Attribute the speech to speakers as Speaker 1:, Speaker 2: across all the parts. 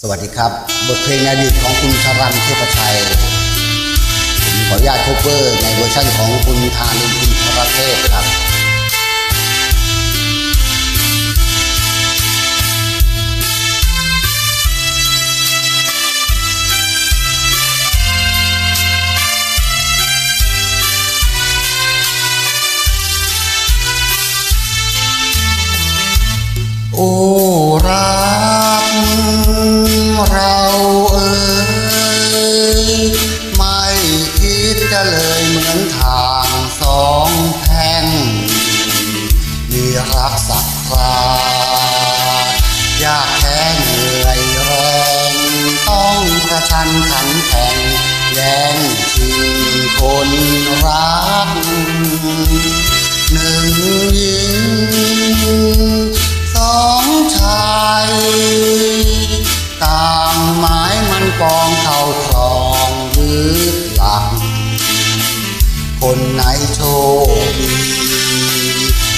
Speaker 1: สวัสดีครับ บทเพลงในอดีตของคุณชรันเทพชัยผมขออนุญาตโคเวอร์ในเวอร์ชันของคุณธานินอินทรเทพครับโอ้รัก ประชันขันแข่งแย่งชิงคนรัก หนึ่งหญิงสองชายต่างหมายมันปองเข้าครองยึดหลัก คนไหนโชคดี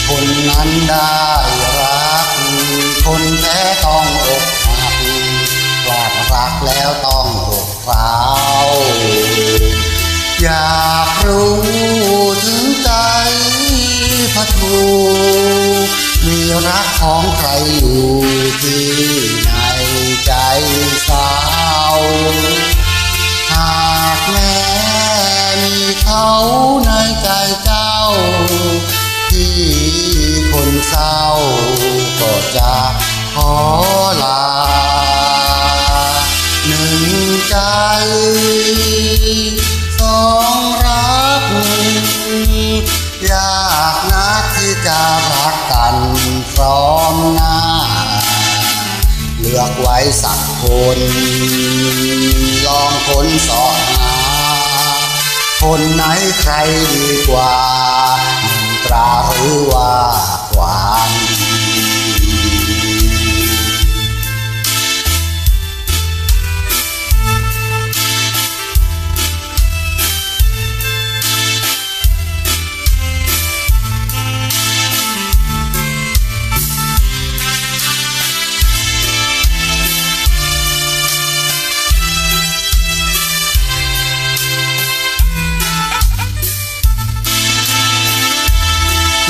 Speaker 1: คนนั้นได้รัก คนแพ้ต้องอกหักพลาดรักแล้วต้อง อกร้าวอยากรู้ถึงใจพระทูมีรักของใครอยู่ที่ในใจสาวหากแม้มีเขาในใจเจ้า ที่คนเศร้าก็จะขอ หนึ่งใจสองรักอยากนักที่จะรักกันพร้อมหน้า เลือกไว้สักคน ลองค้นสอหา คนไหนใครดีกว่า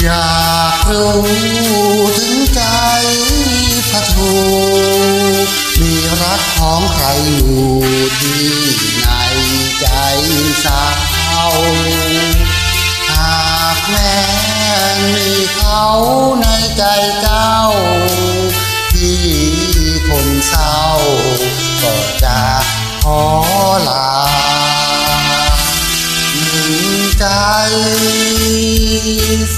Speaker 1: อยากรู้ถึงใจพระทูมีรักของใครอยู่ที่ในใจสาวหากแม้มีเขาในใจเจ้า ที่คนเศร้าก็จะขอลา ใจ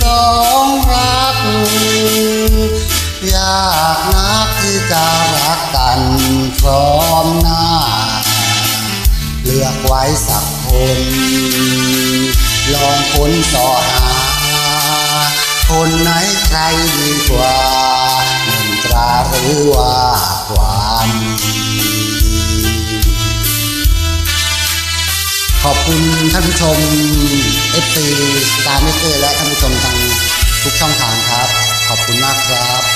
Speaker 1: สองรักอยากนักที่จะรักกันพร้อมหน้า เลือกไว้สักคน ลองค้นสอหา คนไหนใครดีกว่าหนึ่งตราหรือว่าความ ขอบคุณท่านผู้ชม FC สตาร์เมเกอร์และท่านผู้ชมทางทุกช่องทางครับ ขอบคุณมากครับ